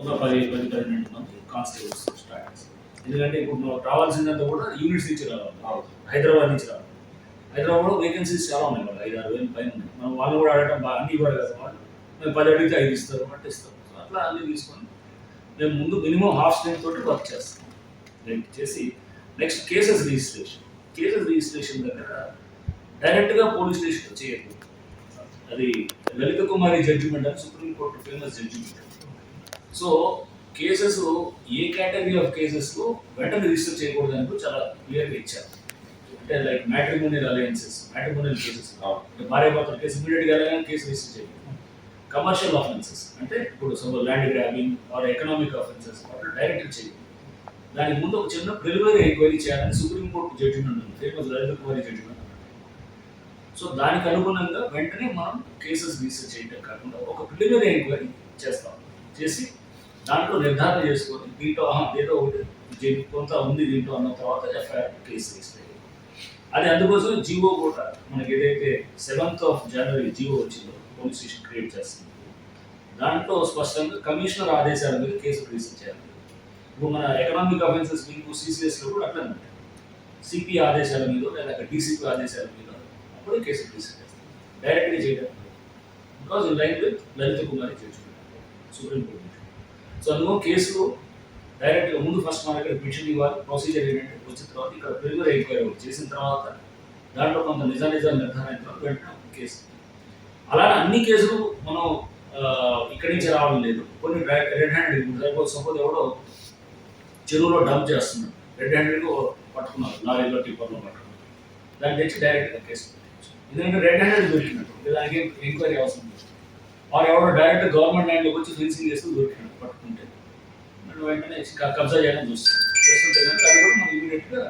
ఒక పది పది పన్నెండు మంది కానిస్టేబుల్స్ స్టార్ట్ ఎందుకంటే ఇప్పుడు రావాల్సిందంతా కూడా యూనిట్స్ నుంచి రావాలి. హైదరాబాద్ నుంచి రావాలి. హైదరాబాద్లో వేకెన్సీస్ చాలా ఉన్నాయి వాళ్ళు ఐదు ఆరు వేలు పైన ఉన్నాయి. మనం వాళ్ళు కూడా అడగడం బాగా అన్ని ఇవ్వాలి కదా వాళ్ళు. మేము పది అడిగితే ఐదు ఇస్తారు అంటే ఇస్తాం సో అట్లా అన్ని తీసుకొని మేము ముందు మినిమం హాఫ్ స్ట్రెంత్ తోటి వర్క్ చేస్తాం. రైట్ చేసి next cases registration cases registration దగ్గర డైరెక్ట్గా పోలీస్ స్టేషన్ చేయకూడదు అది లలిత కుమారి జడ్జిమెంట్ అని supreme court famous judgement so cases A category of cases వెంటనే రిజిస్టర్ చేయకూడదు అని చాలా క్లియర్గా ఇచ్చారు. అంటే like matrimonial alliances matrimonial cases భార్య భర్తల కేసు ఇమీడియట్గా కేసు రిజిస్టర్ చేయాలి కమర్షియల్ ఆఫెన్సెస్ అంటే ఇప్పుడు suppose land grabbing or economic offences వాటి డైరెక్ట్ చేయాలి దానికి ముందు ఒక చిన్న ప్రిలిమినరీ ఎంక్వైరీ చేయాలని సుప్రీంకోర్టు జడ్జిమెంట్ ఉంది famous Lalita Kumari judgement so దానికి అనుగుణంగా వెంటనే మనం కేసెస్ రిజిస్టర్ చేయడం కాకుండా ఒక ప్రిలిమినరీ ఎంక్వైరీ చేస్తాం. చేసి దాంట్లో నిర్ధారణ చేసుకొని దీంట్లో ఏదో ఒకటి కొంత ఉంది దీంట్లో అన్న తర్వాత ఎఫ్ఐఆర్ కేసు రిజిస్టర్ అది అందుకోసం జీవో కూడా మనకి ఏదైతే సెవెంత్ ఆఫ్ జనవరి జీవో వచ్చిందో పోలీస్ స్టేషన్ క్రియేట్ చేస్తుంది. దాంట్లో స్పష్టంగా కమిషనర్ ఆదేశాల మీద కేసు రిజిస్టర్ చేయాలి. ఇప్పుడు మన ఎకనామిక్ అఫెన్సెస్ మీకు సిసిఎస్లో కూడా అట్లా ఉంటాయి. సిపి ఆదేశాల మీద లేదా డీసీపీ ఆదేశాల మీద అప్పుడే కేసు రిజిస్టర్ చేస్తాం డైరెక్ట్గా చేయడం. Because in line with Lalita Kumari judgement supreme court so అందులో కేసులు డైరెక్ట్గా ముందు ఫస్ట్ మన ఇక్కడ పిటిషన్ ఇవ్వాలి. ప్రొసీజర్ ఏంటంటే వచ్చిన తర్వాత ఇక్కడ ప్రిలిమినరీ ఎంక్వైరీ చేసిన తర్వాత దాంట్లో కొంత నిజ నిజాలు నిర్ధారణ అయిన తర్వాత వెంటనే కేసు. అలానే అన్ని కేసులు మనం ఇక్కడి నుంచి రావడం లేదు. కొన్ని రెడ్ హ్యాండ్ సపోజ్ సపోజ్ ఎవడో చెరువులో డంప్ చేస్తున్నాడు రెడ్ హ్యాండెడ్ పట్టుకున్నారు. లారీలో టిప్పర్లో పట్టుకున్నారు. దాన్ని తెచ్చి డైరెక్ట్గా కేసు పెట్టచ్చు. ఎందుకంటే రెడ్ హ్యాండెడ్ దొరికినట్టు దానికి ఎంక్వైరీ అవసరం లేదు. వారు ఎవరో డైరెక్ట్ గవర్నమెంట్ ల్యాండ్లోకి వచ్చి ఫెన్సింగ్ చేస్తూ దొరికినాడు పట్టుకుంటే. వెంటనే కబ్జా చేయడం చూస్తాం. చేస్తుంటే కనుక అది కూడా మనం ఇమీడియట్గా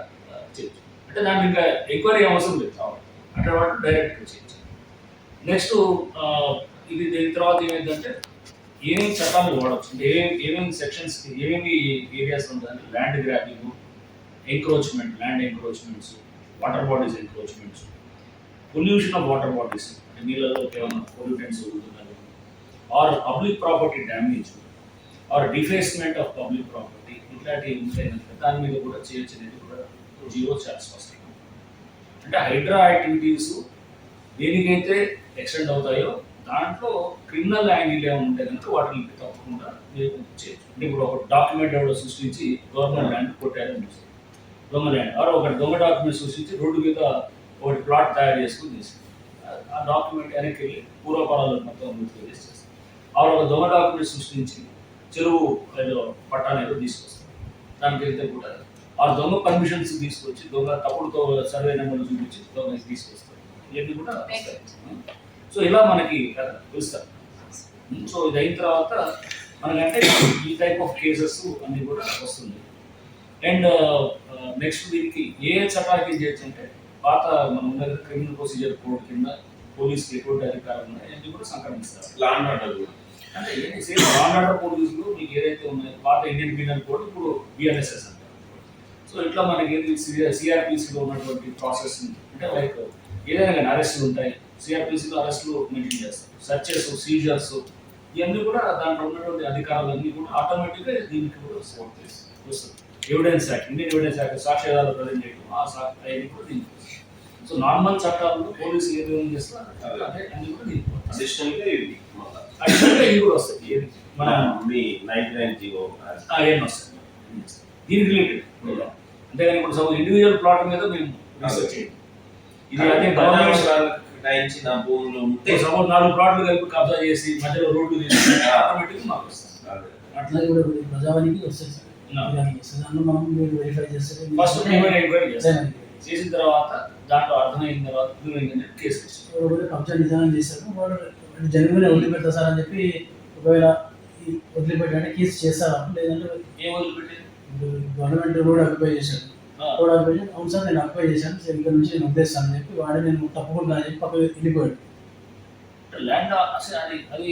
చేయొచ్చు. అంటే దానికి ఇంకా ఎంక్వైరీ అవసరం లేదు. కావాలి అంటే వాటి డైరెక్ట్గా చేయొచ్చు. నెక్స్ట్ ఇది దీని తర్వాత ఏమైందంటే ఏమేమి చట్టాలు వాడవచ్చు ఏమేమి ఏమేమి సెక్షన్స్ ఏమేమి ఏరియాస్ ఉండాలి? Land grabbing encroachment land encroachments water bodies encroachments pollution of water bodies అంటే నీళ్ళలో ఏమైనా పొల్యూటెంట్స్ ఉంటుంది? Or public property damage or defacement of public property ఇట్లాంటివి ఉంటాయి. దాని మీద కూడా చేయొచ్చు అనేది కూడా జీవో చాలా స్పష్టంగా. అంటే హైడ్రా యాక్టివిటీస్ దేనికైతే ఎక్స్టెండ్ అవుతాయో దాంట్లో క్రిమినల్ యాంగిల్ ఏమైనా ఉంటే కనుక వాటిని తప్పకుండా మీరు చేయొచ్చు. అంటే ఇప్పుడు ఒక డాక్యుమెంట్ ఎవడో సృష్టించి గవర్నమెంట్ ల్యాండ్ కొట్టారని చూస్తారు దొంగ ల్యాండ్. ఆర్ ఒక దొంగ డాక్యుమెంట్ సృష్టించి రోడ్డు మీద ఒకటి ప్లాట్ తయారు చేసుకుని తీసుకుంటారు ఆ డాక్యుమెంట్ వెనక్కి వెళ్ళి పూర్వకాలంలో మొత్తం గుర్తు ఆర్ ఒక దొంగ డాక్యుమెంట్ సృష్టించి చెరువు ఏదో పట్టాలు ఏదో తీసుకొస్తారు దానికి వెళ్తే కూడా ఆ దొంగ పర్మిషన్స్ తీసుకొచ్చి దొంగ తప్పుడుతో సర్వే నెంబర్లు చూపించి దొంగ తీసుకొస్తారు ఇవన్నీ కూడా సో ఇలా మనకి తెలుస్తారు సో ఇది అయిన తర్వాత మనకంటే ఈ టైప్ ఆఫ్ కేసెస్ అన్ని కూడా వస్తుంది అండ్ నెక్స్ట్ దీనికి ఏ చట్టాలు కింద చేయొచ్చు అంటే పాత మనం ఉన్న క్రిమినల్ ప్రొసీజర్ కోడ్ కింద పోలీస్కి ఎటువంటి అధికారం ఉన్నాయి అన్ని కూడా సంక్రమిస్తారు. లాండ్ ఆర్డర్ కూడా. అంటే ఏంటి? సేమ్ పోలీసులు మీకు ఏదైతే ఉన్నాయో పాత ఇండియన్ పీనల్ కోడ్ ఇప్పుడు బిఎన్ఎస్ఎస్ అంటారు. సో ఇట్లా మనకి ఏది సిఆర్పిసిలో ఉన్నటువంటి ప్రాసెస్ అంటే లైక్ ఏదైనా కానీ అరెస్టులు ఉంటాయి. సిఆర్పిసిలో అరెస్టులు మెయింటైన్ చేస్తారు. సర్చెస్ సీజర్స్ ఇవన్నీ కూడా దాంట్లో ఉన్నటువంటి అధికారాలన్నీ కూడా ఆటోమేటిక్గా దీనికి కూడా సపోర్ట్ చేస్తుంది వస్తుంది. Evidence act Indian evidence act సాక్ష్యాధారాలు ప్రజెంట్ చేయడం ఆ సా అవన్నీ కూడా దీనికి సో నార్మల్ చట్టాల్లో పోలీసులు ఏది ఏం చేస్తారు అదే అన్ని కూడా దీనికి అడిషనల్గా ఇది కూడా వస్తాయి. ఏది? మన మీ నైన్టీ నైన్ జీవో ఏం వస్తాయి. దీనికి రిలేటెడ్ అంతేగాని ఇప్పుడు సపోజ్ ఇండివిజువల్ ప్లాట్ మీద మేము రీసెర్చ్ చేయండి. ఇది అదే గవర్నమెంట్ కేటాయించిన భూములు ఉంటే సపోజ్ నాలుగు ప్లాట్లు కలిపి కబ్జా చేసి మధ్యలో రోడ్డు తీసి ఆటోమేటిక్ మాకు వస్తుంది అదే. అట్లా కూడా ప్రజావానికి వస్తుంది సార్. వస్తుంది మనం మీరు వెరిఫై చేస్తే ఫస్ట్ పేమెంట్ ఎంక్వైరీ చేస్తాం అదే చేసిన తర్వాత దాంట్లో అర్థమైన తర్వాత కేసు కబ్జా నిజానం చేశారు వాడు జనువునే వదిలిపెడతా సార్ అని చెప్పి ఒకవేళ ఈ వదిలిపెట్టాలంటే కేసు చేస్తారా? లేదంటే ఏం వదిలిపెట్టేది ఇప్పుడు గవర్నమెంట్ రోడ్ అక్యుపై చేశాడు. రోడ్ అక్యుపై చేసి అవును సార్ నేను అక్యుపై చేశాను. సో ఇక్కడ నుంచి నేను వదిలేస్తాను అని చెప్పి వాడు నేను తప్పకుండా అని చెప్పి పక్కకు వెళ్ళిపోయాడు. ల్యాండ్ అసలు అది అది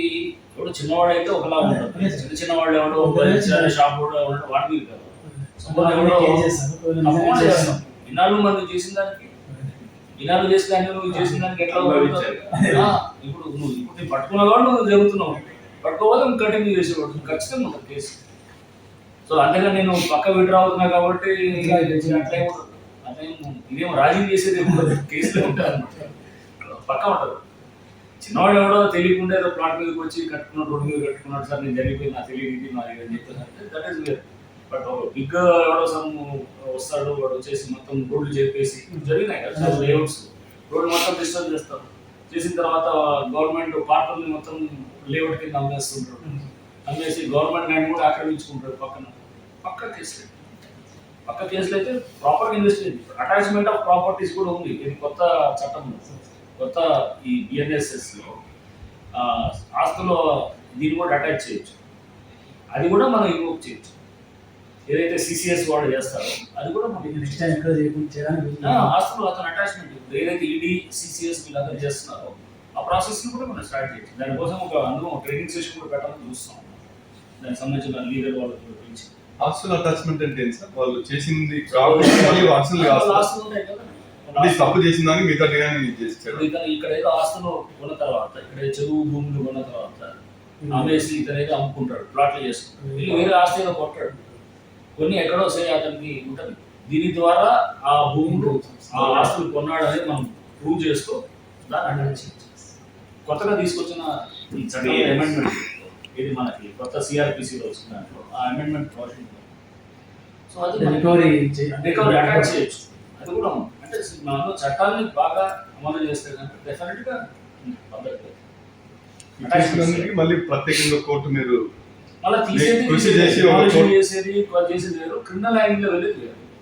ఎవడో చిన్నవాడైతే ఒకలా అదే. చిన్న చిన్నవాడు ఎవడో షాప్ కూడా ఉండడం వాడికి కాదు. ఇన్నాళ్ళు మనం చేసిన దానికి ఇన్నాళ్ళు చేసిన దానికి నువ్వు చేసిన దానికి ఎట్లా ఇప్పుడు నువ్వు ఇప్పుడు నేను పట్టుకున్న వాడు నువ్వు జరుగుతున్నావు. పట్టుకోవాలి కంటిన్యూ చేసేవాడు. ఖచ్చితంగా ఉంటుంది కేసు సో అంతేగా నేను పక్క విడ్రా అవుతున్నా కాబట్టి అట్లా. అట్లా ఇదేం రాజీ చేసేది కేసులో ఉంటుంది పక్క ఉంటుంది. చిన్నవాడు ఎవడో తెలియకుండా ఏదో ప్లాట్ మీదకి వచ్చి కట్టుకున్నాడు రోడ్డు మీద కట్టుకున్నాడు సార్ నేను జరిగిపోయి నాకు తెలియదు ఇది నాది అని చెప్తాను that is where but big ఎవడో సమ్ వస్తాడు వాడు వచ్చేసి మొత్తం రోడ్లు చెప్పేసి జరిగినాయి కదా లేఅవుట్స్ రోడ్డు మొత్తం డిస్టర్బ్ చేస్తారు. చేసిన తర్వాత గవర్నమెంట్ పార్కుల్ని మొత్తం లేఅవుట్ కింద అమ్మేస్తుంటారు. అమ్మేసి గవర్నమెంట్ ల్యాండ్ కూడా ఆక్రమించుకుంటారు పక్కన. పక్క కేసులు పక్క కేసులు అయితే proper investigation attachment of properties కూడా ఉంది. ఇది కొత్త చట్టం. కొత్త ఈ బిఎన్ఎస్ఎస్లో ఆ, ఆస్తులో దీన్ని కూడా అటాచ్ చేయొచ్చు. అది కూడా మనం ఇన్వోక్ చేయొచ్చు. ఏదైతే సిసిఎస్ వాళ్ళు చేస్తారో అది కూడా మనం నెక్స్ట్ టైం ఎక్కడ చేయకుండా ఆస్తులు అతను అటాచ్మెంట్ ఏదైతే ఈడీ సిసిఎస్ వీళ్ళందరూ చేస్తున్నారో ఆ ప్రాసెస్ని కూడా మనం స్టార్ట్ చేయొచ్చు. దానికోసం ఒక అందులో ఒక ట్రైనింగ్ సెషన్ కూడా పెట్టాలని చూస్తున్నాం. దానికి సంబంధించిన లీగల్ వాళ్ళ గురించి హాస్టల్ అటాచ్మెంట్ అంటే ఏంటి సార్? వాళ్ళు చేసింది హాస్టల్ తప్పు చేసిన దాన్ని మిగతా ఇప్పుడు ఇతను ఇక్కడ ఏదో ఆస్తులు కొన్న తర్వాత ఇక్కడ చెరువు భూములు కొన్న తర్వాత అమ్మేసి ఇతను ఏదో అమ్ముకుంటాడు ప్లాట్లు చేసుకుంటాడు. వీళ్ళు వేరే ఆస్తి ఏదో కొట్టాడు కొన్ని ఎక్కడో సే అతనికి ఉంటుంది దీని ద్వారా ఆ భూములు ఆ ఆస్తులు కొన్నాడు అనేది మనం ప్రూవ్ చేస్తూ దాన్ని చేయొచ్చు. కొత్తగా తీసుకొచ్చిన ఈ చట్టం Yes. అమెండ్మెంట్ ఇది మనకి కొత్త సిఆర్పిసిలో వచ్చిన దాంట్లో ఆ అమెండ్మెంట్ ప్రాజెక్ట్ సో అది రికవరీ రికవరీ అటాచ్ చేయొచ్చు అది కూడా. అంటే మనం చట్టాన్ని బాగా అమలు చేస్తే కనుక డెఫినెట్గా పద్ధతి చేసినందుకు మళ్ళీ ప్రత్యేకంగా కోర్టు మీరు మళ్ళీ తీసేది కృషి చేసేది చేసేది క్రిమినల్ లైన్లో వెళ్ళేది వేరు.